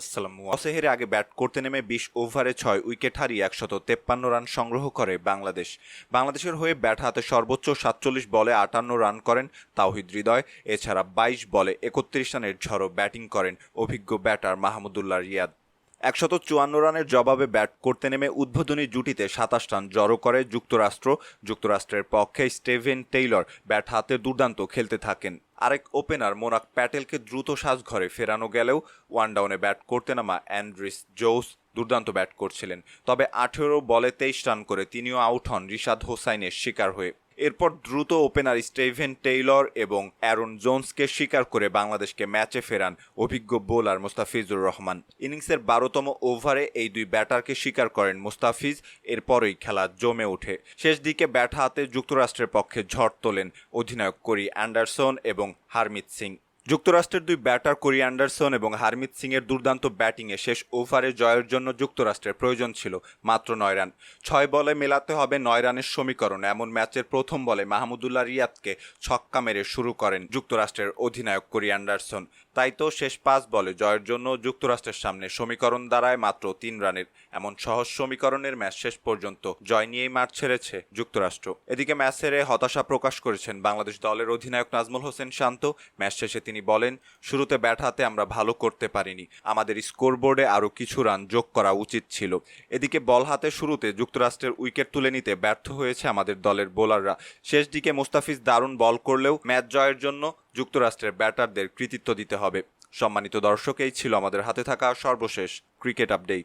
আসসালামু অসেহের আগে ব্যাট করতে নেমে বিশ ওভারে ছয় উইকেট হারিয়ে একশত তেপ্পান্ন রান সংগ্রহ করে বাংলাদেশ। বাংলাদেশের হয়ে ব্যাট হাতে সর্বোচ্চ সাতচল্লিশ বলে আটান্ন রান করেন তাওহিদ হৃদয়। এছাড়া বাইশ বলে একত্রিশ রানের ঝড়ো ব্যাটিং করেন অভিজ্ঞ ব্যাটার মাহমুদুল্লাহ রিয়াদ। একশত চুয়ান্ন রানের জবাবে ব্যাট করতে নেমে উদ্বোধনী জুটিতে সাতাশ রান জড়ো করে যুক্তরাষ্ট্র। যুক্তরাষ্ট্রের পক্ষে স্টেভেন টেইলর ব্যাট হাতে দুর্দান্ত খেলতে থাকেন। আরেক ওপেনার মোনাক প্যাটেলকে দ্রুত সাজঘরে ফেরানো গেলেও ওয়ান ডাউনে ব্যাট করতে নামা অ্যান্ড্রিস জোস দুর্দান্ত ব্যাট করছিলেন। তবে আঠেরো বলে তেইশ রান করে তিনিও আউট হন রিশাদ হোসাইনের শিকার হয়ে। এরপর দ্রুত ওপেনার স্টেভেন টেইলর এবং অ্যারন জোনসকে স্বীকার করে বাংলাদেশকে ম্যাচে ফেরান অভিজ্ঞ বোলার মোস্তাফিজুর রহমান। ইনিংসের বারোতম ওভারে এই দুই ব্যাটারকে স্বীকার করেন মোস্তাফিজ, এরপরই খেলা জমে ওঠে। শেষ দিকে ব্যাট হাতে যুক্তরাষ্ট্রের পক্ষে ঝড় তোলেন অধিনায়ক করি অ্যান্ডারসন এবং হারমিত সিং। যুক্তরাষ্ট্রের দুই ব্যাটার কোরি অ্যান্ডারসন এবং হারমিত সিংয়ের দুর্দান্ত ব্যাটিংয়ে শেষ ওভারে জয়ের জন্য যুক্তরাষ্ট্রের প্রয়োজন ছিল মাত্র নয় রান। ছয় বলে মেলাতে হবে নয় রানের সমীকরণ। এমন ম্যাচের প্রথম বলে মাহমুদুল্লাহ রিয়াদকে ছক্কা মেরে শুরু করেন যুক্তরাষ্ট্রের অধিনায়ক কোরি অ্যান্ডারসন। তাই তো শেষ পাঁচ বলে জয়ের জন্য যুক্তরাষ্ট্রের সামনে সমীকরণ দাঁড়ায় মাত্র তিন রানের। এমন সহজ সমীকরণের ম্যাচ শেষ পর্যন্ত জয় নিয়েই মাঠ ছেড়েছে যুক্তরাষ্ট্র। এদিকে ম্যাচ হেরে হতাশা প্রকাশ করেছেন বাংলাদেশ দলের অধিনায়ক নাজমুল হোসেন শান্ত। ম্যাচ শেষে তিনি বলেন, শুরুতে ব্যাট হাতে আমরা ভালো করতে পারিনি। আমাদের স্কোরবোর্ডে আরও কিছু রান যোগ করা উচিত ছিল। এদিকে বল হাতে শুরুতে যুক্তরাষ্ট্রের উইকেট তুলে নিতে ব্যর্থ হয়েছে আমাদের দলের বোলাররা। শেষ দিকে মুস্তাফিজ দারুণ বল করলেও ম্যাচ জয়ের জন্য যুক্তরাষ্ট্রের ব্যাটারদের কৃতিত্ব দিতে হবে। সম্মানিত দর্শক, এই ছিল আমাদের হাতে থাকা সর্বশেষ ক্রিকেট আপডেট।